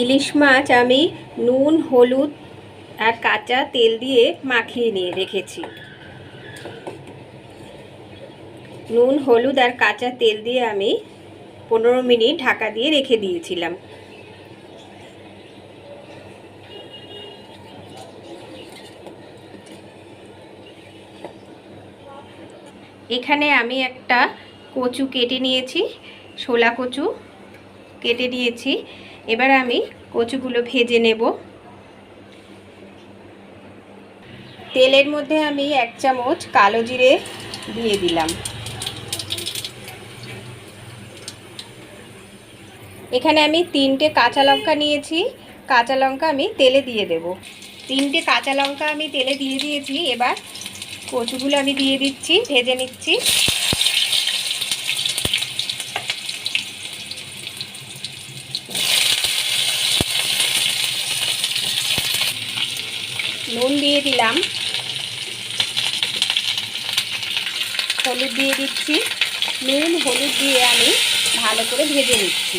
ইলিশ মাছ আমি নুন, হলুদ আর কাঁচা তেল দিয়ে মাখিয়ে নিয়ে রেখেছি। নুন, হলুদ আর কাঁচা তেল দিয়ে আমি পনেরো মিনিট ঢাকা দিয়ে রেখে দিয়েছিলাম। এখানে আমি একটা কচু কেটে নিয়েছি, শোলা কচু কেটে নিয়েছি। এবার আমি কচুগুলো ভেজে নেব। তেলের মধ্যে আমি এক চামচ কালো জিরে দিয়ে দিলাম। এখানে আমি তিনটে কাঁচা লঙ্কা নিয়েছি। কাঁচা লঙ্কা আমি তেলে দিয়ে দেব। তিনটে কাঁচা লঙ্কা আমি তেলে দিয়ে দিয়েছি। এবার কচুগুলো আমি দিয়ে দিচ্ছি, ভেজে নিচ্ছি। নুন দিয়ে দিলাম। হলুদ দিয়ে দিচ্ছি। নুন হলুদ দিয়ে আমি ভালো করে ভেজে নিচ্ছি।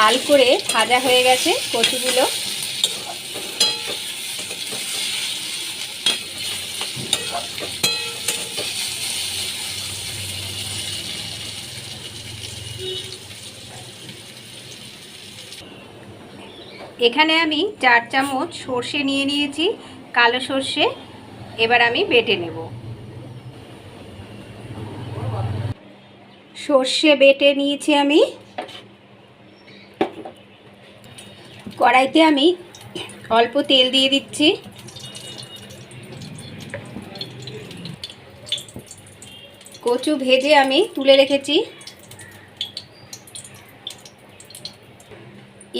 লাল করে ভাজা হয়ে গেছে কচুগুলো। এখানে আমি চার চামচ সর্ষে নিয়ে নিয়েছি, কালো সর্ষে। এবার আমি বেটে নেব। সর্ষে বেটে নিয়েছি আমি। কড়াইতে আমি অল্প তেল দিয়ে দিচ্ছি। কচু ভেজে আমি তুলে রেখেছি।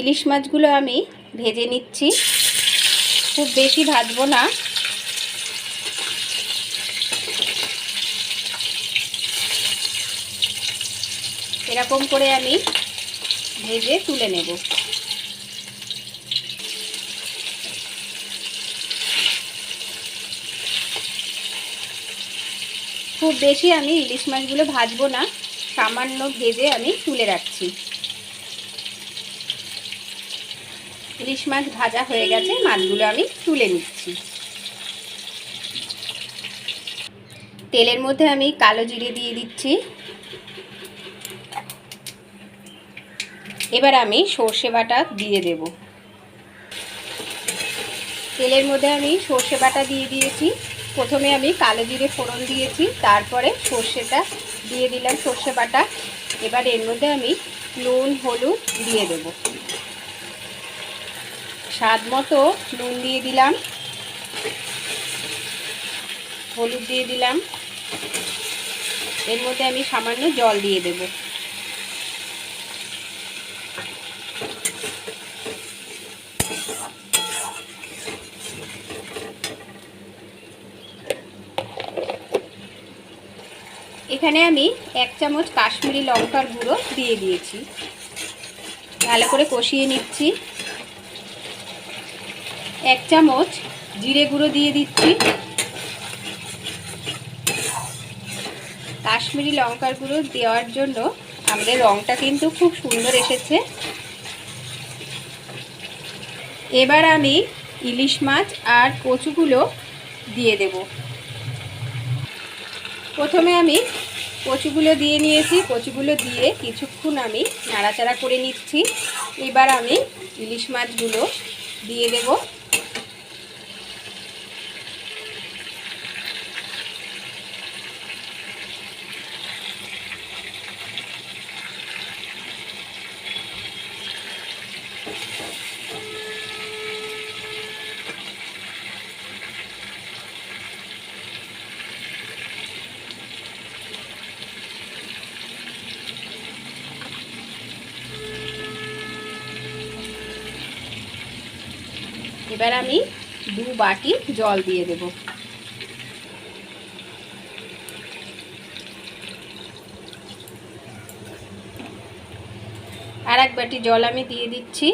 ইলিশ মাছগুলো আমি ভেজে নিচ্ছি। খুব বেশি ভাজবো না। এরকম করে আমি ভেজে তুলে নেব। খুব বেশি আমি ইলিশ মাছগুলো ভাজবো না, সামান্য ভেজে আমি তুলে রাখছি। ইলিশ মাছ ভাজা হয়ে গেছে, মাছগুলো আমি তুলে নিচ্ছি। তেলের মধ্যে আমি কালো জিরে দিয়ে দিচ্ছি। এবার আমি সর্ষে বাটা দিয়ে দেব। তেলের মধ্যে আমি সর্ষে বাটা দিয়ে দিয়েছি। প্রথমে আমি কালো জিরে ফোড়ন দিয়েছি, তারপরে সর্ষেটা দিয়ে দিলাম সর্ষে বাটা। এবার এর মধ্যে আমি নুন, হলুদ দিয়ে দেব। স্বাদ মতো নুন দিয়ে দিলাম। হলুদ দিয়ে দিলাম। এর মধ্যে আমি সামান্য জল দিয়ে দেব। এখানে আমি এক চামচ কাশ্মীরি লঙ্কার গুঁড়ো দিয়ে দিয়েছি। ভালো করে কষিয়ে নিচ্ছি। এক চামচ জিরে গুঁড়ো দিয়ে দিচ্ছি। কাশ্মীরি লঙ্কার গুঁড়ো দেওয়ার জন্য আমাদের রঙটা কিন্তু খুব সুন্দর এসেছে। এবার আমি ইলিশ মাছ আর কচুগুলো দিয়ে দেব। প্রথমে আমি কচুগুলো দিয়ে নিয়েছি। কচুগুলো দিয়ে কিছুক্ষণ আমি নাড়াচাড়া করে নিচ্ছি। এবার আমি ইলিশ মাছগুলো দিয়ে দেবো। এবার আমি দু বাটি জল দিয়ে দেব। আর এক বাটি জল আমি দিয়ে দিচ্ছি।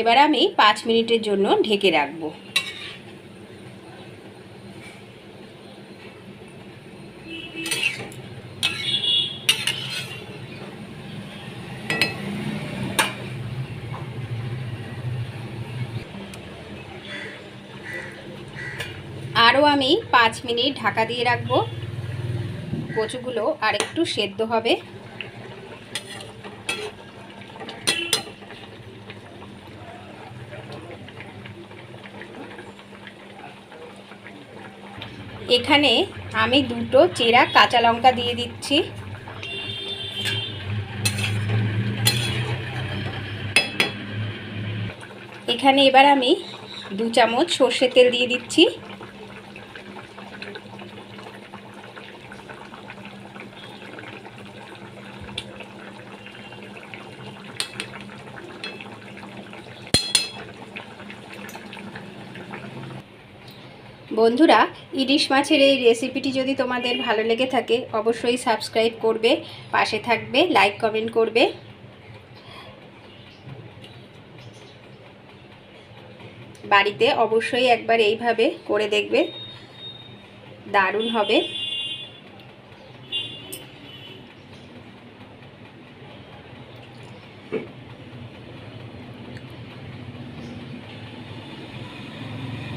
এবার আমি পাঁচ মিনিটের জন্য ঢেকে রাখব। আরও আমি পাঁচ মিনিট ঢাকা দিয়ে রাখব। কচুগুলো আর একটু সেদ্ধ হবে। এখানে আমি দুটো চেরা কাঁচা লঙ্কা দিয়ে দিচ্ছি। এখানে এবার আমি দু চামচ সর্ষের তেল দিয়ে দিচ্ছি। বন্ধুরা, ইলিশ মাছের এই রেসিপিটি যদি তোমাদের ভালো লেগে থাকে, অবশ্যই সাবস্ক্রাইব করবে, পাশে থাকবে লাইক কমেন্ট করবে। বাড়িতে অবশ্যই একবার এইভাবে করে দেখবে, দারুণ হবে।